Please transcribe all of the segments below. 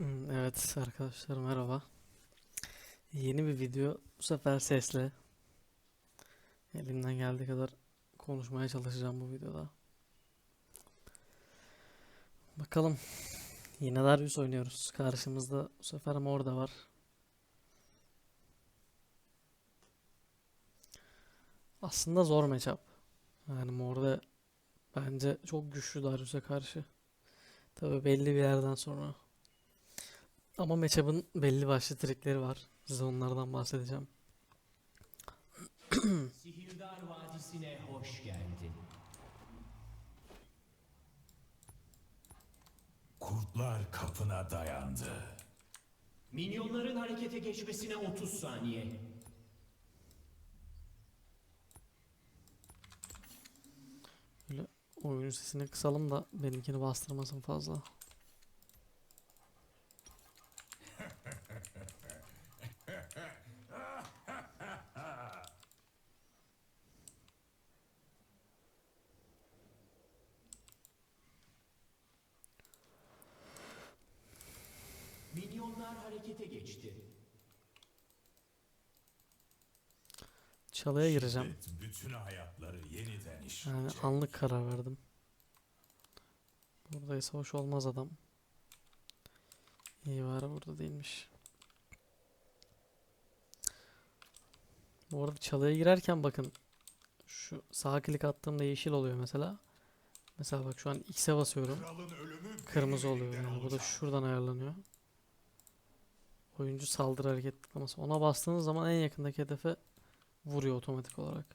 Hmm, Evet arkadaşlar merhaba. Yeni bir video bu sefer sesle. Elimden geldiği kadar konuşmaya çalışacağım bu videoda. Bakalım. Yine Darius oynuyoruz. Karşımızda bu sefer mor da var. Aslında zor matchup. Yani morda bence çok güçlü Darius'a karşı. Tabii belli bir yerden sonra. Ama matchup'ın belli başlı trikleri var. Size onlardan bahsedeceğim. Sihirdar Vadisi'ne hoş geldin. Kurtlar kapına dayandı. Minyonların harekete geçmesine 30 saniye. Böyle oyunun sesini kısalım da benimkini bastırmasın fazla. Minyonlar harekete geçti. Çalıya gireceğim. Şiddet bütün hayatları yeniden Yani işleyecek. anlık karar verdim. Buradaysa hoş olmaz adam. İyi var burada değilmiş. Bu arada çalıya girerken bakın şu sağ klik attığımda yeşil oluyor mesela. Mesela bak şu an X'e basıyorum. Kralın ölümü Kırmızı benim oluyor elimden yani. Bu da olacak. şuradan ayarlanıyor. Oyuncu saldırı hareket tıklaması. Ona bastığınız zaman en yakındaki hedefe vuruyor otomatik olarak.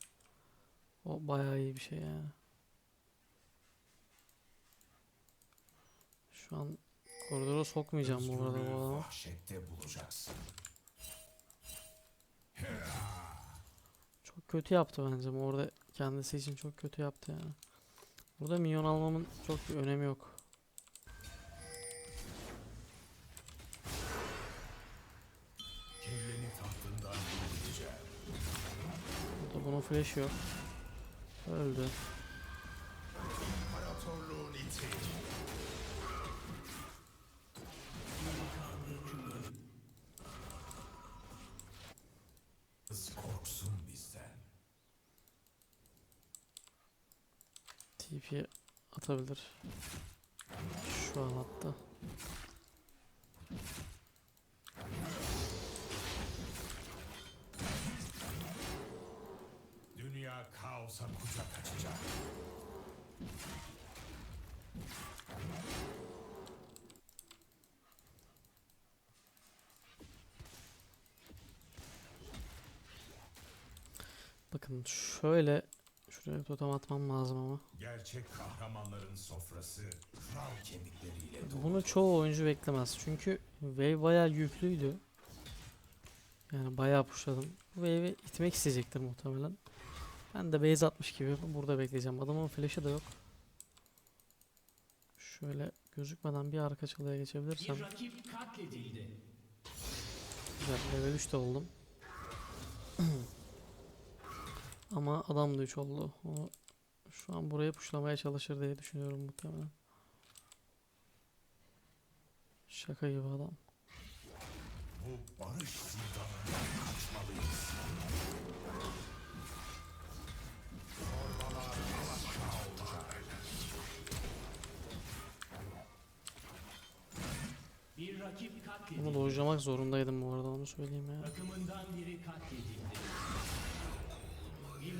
O bayağı iyi bir şey yani. Şu an koridora sokmayacağım bu arada bu Özgürlüğü adamı. bulacaksın. Çok kötü yaptı bence. ama Orada kendisi için çok kötü yaptı yani. Burada minyon almamın çok bir önemi yok. Burada bunun flash'ı yok. Öldü. TP atabilir. Şu an attı. Bakın şöyle şuraya totem atmam lazım ama. Gerçek kahramanların sofrası kral kemikleriyle dolu. Bunu çoğu oyuncu beklemez. Çünkü wave bayağı yüklüydü. Yani bayağı pushladım. Bu wave'i itmek isteyecektir muhtemelen. Ben de base atmış gibi burada bekleyeceğim. Adamın flash'ı da yok. Şöyle gözükmeden bir arka çalıya geçebilirsem. Bir rakip katledildi. Güzel level 3 de oldum. Ama adam da 3 oldu. O şu an buraya puşlamaya çalışır diye düşünüyorum muhtemelen. Şaka gibi adam. Bu barış zindanından kaçmalıyız. Bir rakip Bunu katledildi. dojlamak zorundaydım bu arada onu söyleyeyim ya. Takımından biri katledildi.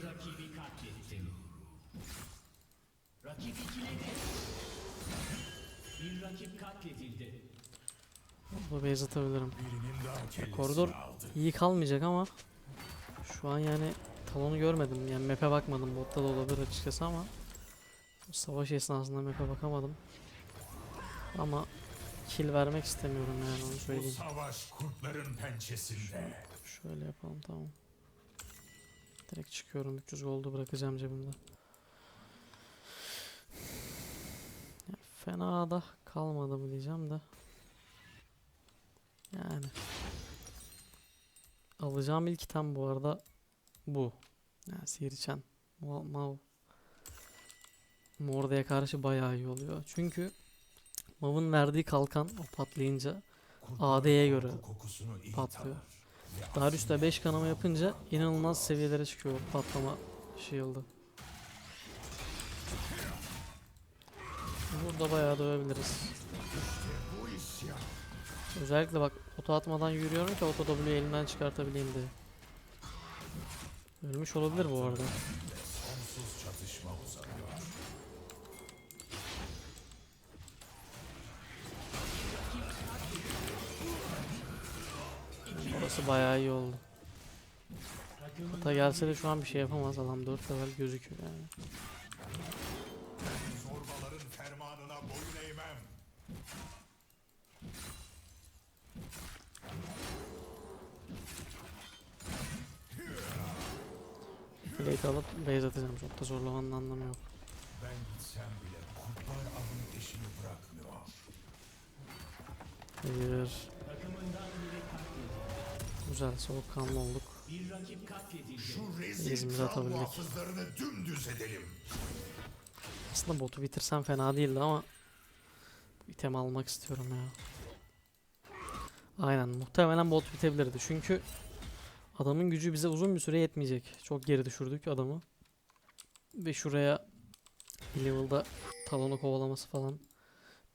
Rakibi katlettin. Rakip ikiledi. Bir rakip katledildi. Burada base atabilirim. Koridor iyi kalmayacak ama şu an yani talonu görmedim. Yani map'e bakmadım. Botta da olabilir açıkçası ama bu savaş esnasında map'e bakamadım. Ama kill vermek istemiyorum yani onu Bu söyleyeyim. savaş kurtların pençesinde. Şöyle yapalım tamam. Direkt çıkıyorum. 300 gold'u bırakacağım cebimde. Fena da kalmadı mı diyeceğim de. Yani. Alacağım ilk item bu arada bu. Yani sihirçen. Mav. Mav. Morda'ya karşı bayağı iyi oluyor. Çünkü Mav'ın verdiği kalkan o patlayınca AD'ye göre patlıyor. Tanır ve Darius da 5 kanama yapınca inanılmaz seviyelere çıkıyor patlama shield'ı. Burada bayağı dövebiliriz. Özellikle bak oto atmadan yürüyorum ki oto W elimden çıkartabileyim diye. Ölmüş olabilir bu arada. Orası bayağı iyi oldu. Hatta gelse de şu an bir şey yapamaz adam 4 level gözüküyor yani. Zorbaların fermanına boyun eğmem. Plate alıp base atacağım çok da zorlamanın anlamı yok. Ben gitsem bile kurtlar avın peşini bırakmıyor. Hayır. Güzel soğukkanlı olduk. Bir rakip. Şu rezil kral dümdüz edelim. Aslında botu bitirsem fena değildi ama bu itemi almak istiyorum ya. Aynen muhtemelen bot bitebilirdi çünkü adamın gücü bize uzun bir süre yetmeyecek. Çok geri düşürdük adamı. Ve şuraya bir level'da talonu kovalaması falan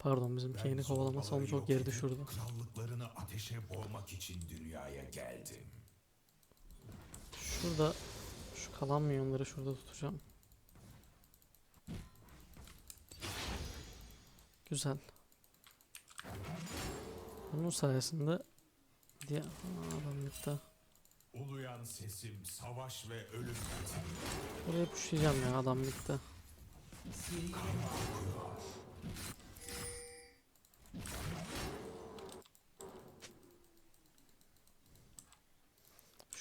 pardon bizim Kane'i kovalaması onu zorbaları çok geri düşürdü. Krallıklarını ateşe boğmak için dünyaya geldim. Şurada şu kalan milyonları şurada tutacağım. Güzel. Bunun sayesinde diye Aa, adam gitti. Uluyan sesim savaş ve ölüm. Buraya pushlayacağım ya adam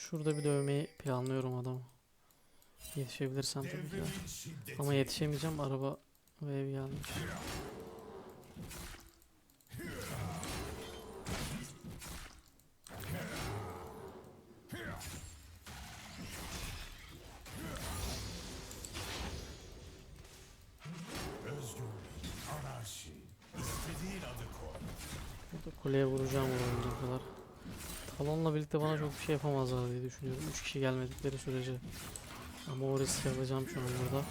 Şurada bir dövmeyi planlıyorum adamı. Yetişebilirsem tabii ki. Ama yetişemeyeceğim araba ve ev koy. Burada kuleye vuracağım vurabildiğim kadar. Talonla birlikte bana çok bir şey yapamazlar diye düşünüyorum. 3 kişi gelmedikleri sürece. Ama o riski alacağım şu an burada.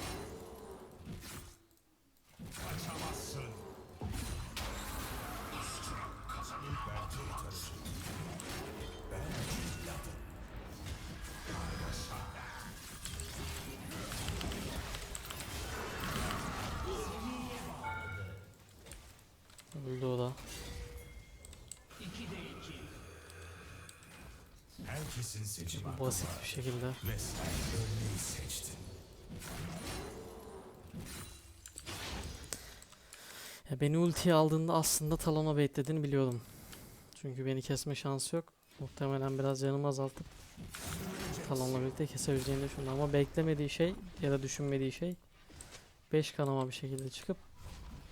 Herkesin seçim hakkı Basit var. bir şekilde. Ve sen ölmeyi seçtin. Ya beni ultiye aldığında aslında talona beklediğini biliyordum. Çünkü beni kesme şansı yok. Muhtemelen biraz canımı azaltıp talonla birlikte kesebileceğini düşündüm. Ama beklemediği şey ya da düşünmediği şey 5 kanama bir şekilde çıkıp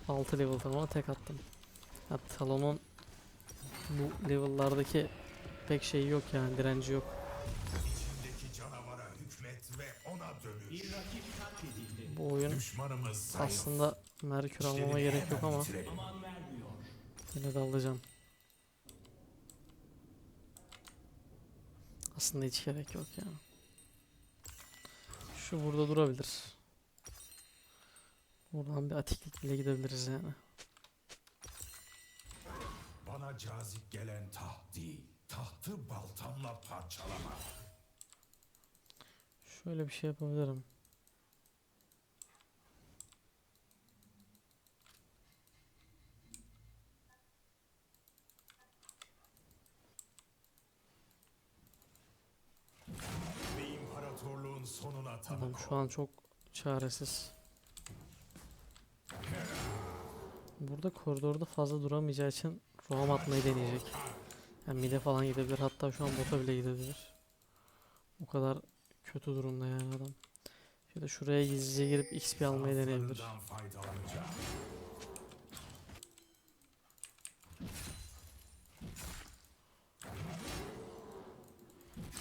6 level talona tek attım. Ya talonun bu level'lardaki pek şeyi yok yani direnci yok. İçindeki canavara hükmet ve ona dönüş. Bir rakip katledildi. Bu oyun aslında Merkür almama gerek yok ama yine de alacağım. Aslında hiç gerek yok ya. Şu burada durabilir. Buradan bir atiklik bile gidebiliriz yani. Bana cazip gelen taht değil, tahtı baltamla parçalamak. Şöyle bir şey yapabilirim. Ol. şu an çok çaresiz. Burada koridorda fazla duramayacağı için roam atmayı deneyecek. Yani mide falan gidebilir. Hatta şu an bota bile gidebilir. O kadar kötü durumda yani adam. Da şuraya gizlice girip XP almayı deneyebilir. Faydalanacağım.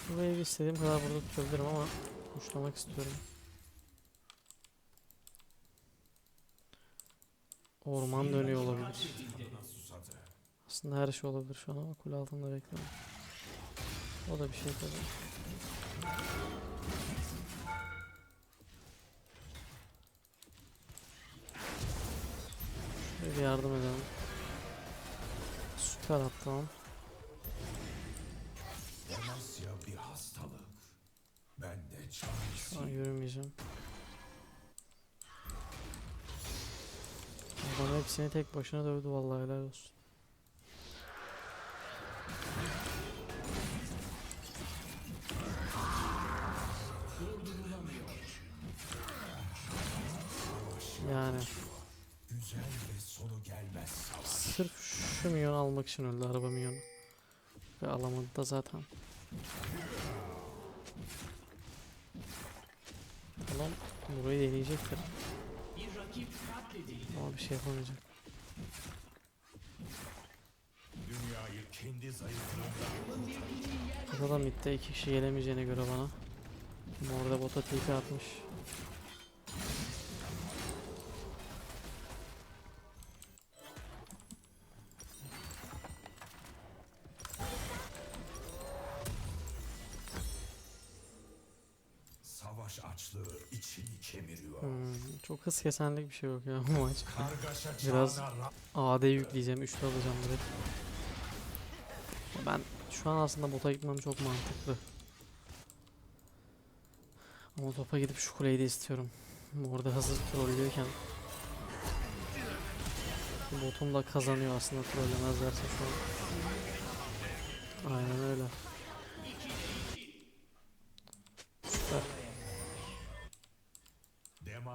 Burayı istediğim kadar burada tutabilirim ama uçlamak istiyorum. Orman dönüyor olabilir. Aslında her şey olabilir şu an ama kule altında bekliyorum. O da bir şey tabii. Şöyle bir yardım edelim. Süper attı lan. Bir hastalık. Ben de Şu an yürümeyeceğim. Adam hepsini tek başına dövdü vallahi helal olsun. Yani Güzel ve sonu gelmez sırf şu milyon almak için öldü araba milyonu. Ve alamadı da zaten. Tamam burayı deneyecektir. Ama bir şey yapamayacak. Dünyayı kendi zayıflığından Burada midde iki kişi gelemeyeceğine göre bana. Ama orada bota TP atmış. Hız kesenlik bir şey yok ya bu maç. Biraz- AD yükleyeceğim, üçlü alacağım direkt. Ben şu an aslında bota gitmem çok mantıklı. Ama topa gidip şu kuleyi de istiyorum. Orada hazır trollüyorken. Botum da kazanıyor aslında trollemezlerse şu an. Aynen öyle. Süper.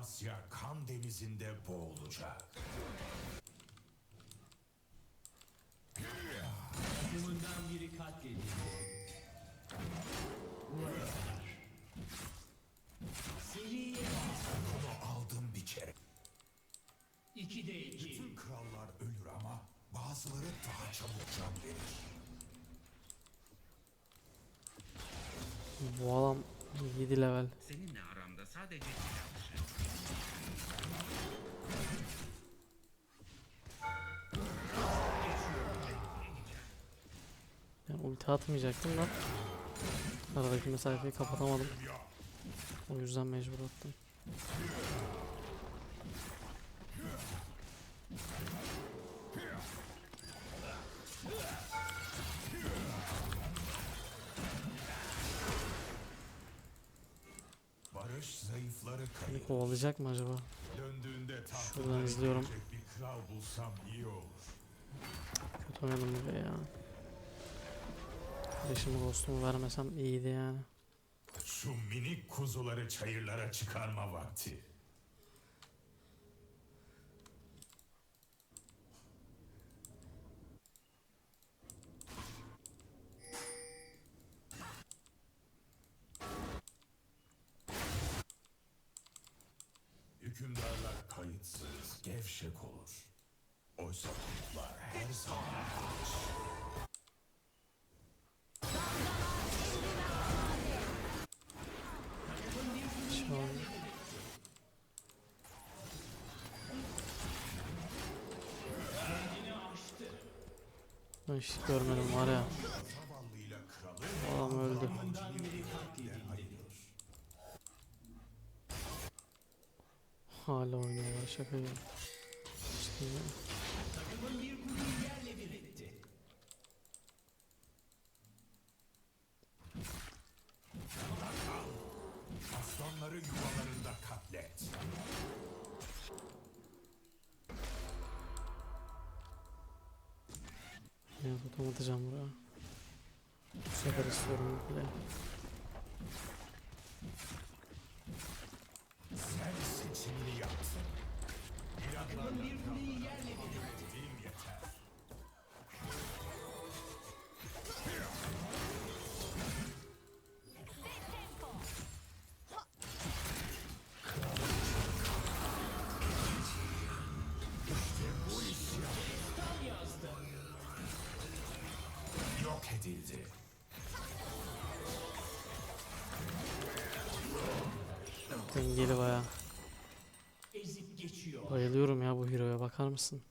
Demasya kan denizinde boğulacak. Takımından biri katledildi. Seriye Bunu aldım bir kere. 2'de 2. Bütün krallar ölür ama bazıları daha çabuk can verir. Bu adam 7 level. Seninle aramda sadece silah dışı. Yani ulti atmayacaktım da. Aradaki mesafeyi kapatamadım. O yüzden mecbur attım. Beni kovalayacak mı acaba? Şuradan izliyorum. geçecek bir kral bulsam iyi olur. Kötü oynadım buraya ya. Kardeşimi dostumu vermesem iyiydi yani. Şu minik kuzuları çayırlara çıkarma vakti. Hükümdarlar kayıtsız, gevşek olur. Oysa kurtlar her zaman an Ben hiç görmedim var ya. Zavallıyla kralı Adam öldü. Takımından biri katledildi. Hala gibi. İşte ya. Aslanları yuvalarında katlet. Ya totem atacağım buraya. Bu sefer istiyorum kuleyi. Sen seçimini yaptın. Takımın bir kuleyi yerle bir etti. Dediğim yeter. Tam yazdı. Yok edildi. Mısın?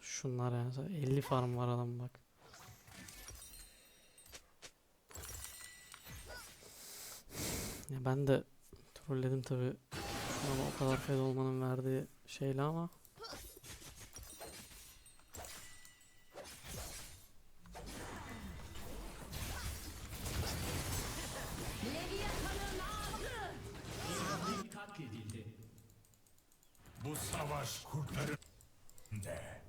Şunlar yani 50 farm var adam bak. Ya ben de trolledim tabi. An o kadar fed olmanın verdiği şeyle ama. Bu savaş kurtların de.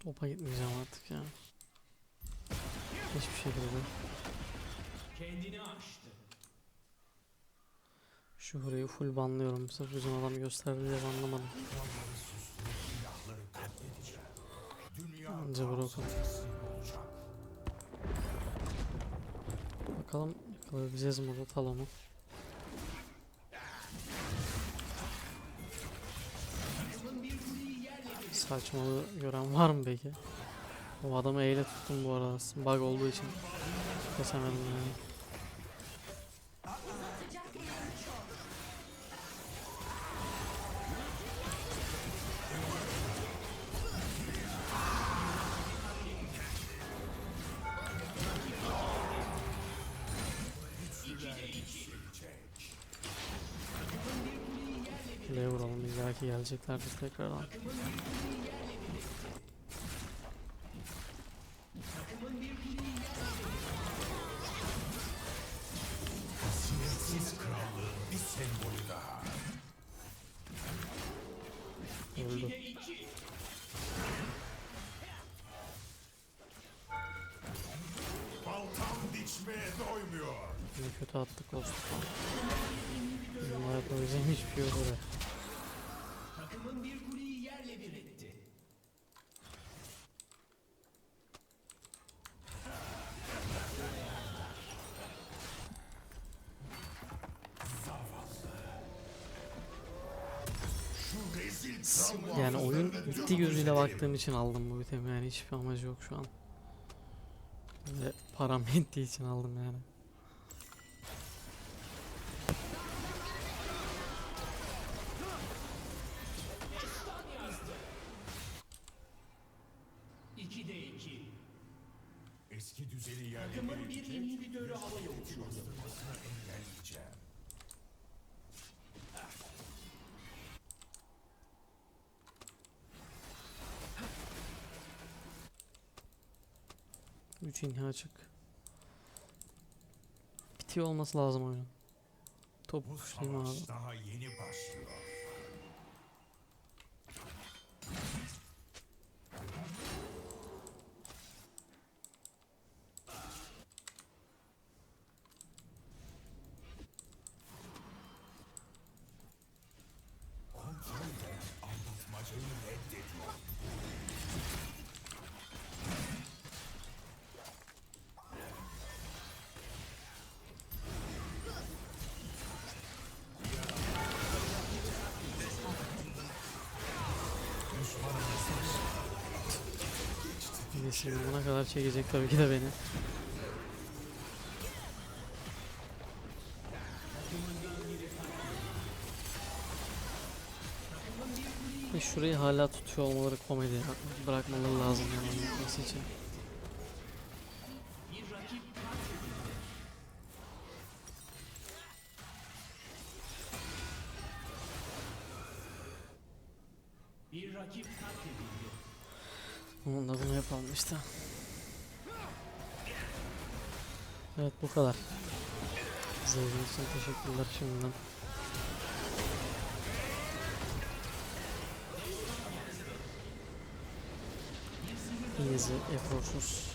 Topa gitmeyeceğim artık ya. Hiçbir şekilde. Kendini aştı. Şu burayı full banlıyorum. Sırf bizim adam gösterdi diye banlamadım. Anca kaosa Bakalım yakalayabileceğiz mi burada talonu. Saçmalığı gören var mı peki? O adamı eyle tuttum bu arada. Bug olduğu için. Kesemedim yani. Kuleye vuralım illaki geleceklerdir tekrardan. Siz krallığın bir sembolü daha. Öldü. Baltam biçmeye doymuyor. Ne kötü attık olsun. Bunlar yapabileceğim hiçbir şey yok oraya. Dümdüz gözüyle baktığım için aldım bu itemi yani hiçbir amacı yok şu an. Ve param yettiği için aldım yani. Eski düzeni yerle Takımın bir inhibitörü havaya uçurdu. Bastırmasını engelleyeceğim. Üç inha açık. Bitiyor olması lazım oyunun. Top kuşlayayım abi. daha yeni başlıyor. Birisi buna kadar çekecek tabii ki de beni. Şurayı hala tutuyor olmaları komedi. Bırakmaları lazım yani için. İşte. Evet bu kadar. İzlediğiniz için teşekkürler şimdiden. Easy, eforsuz.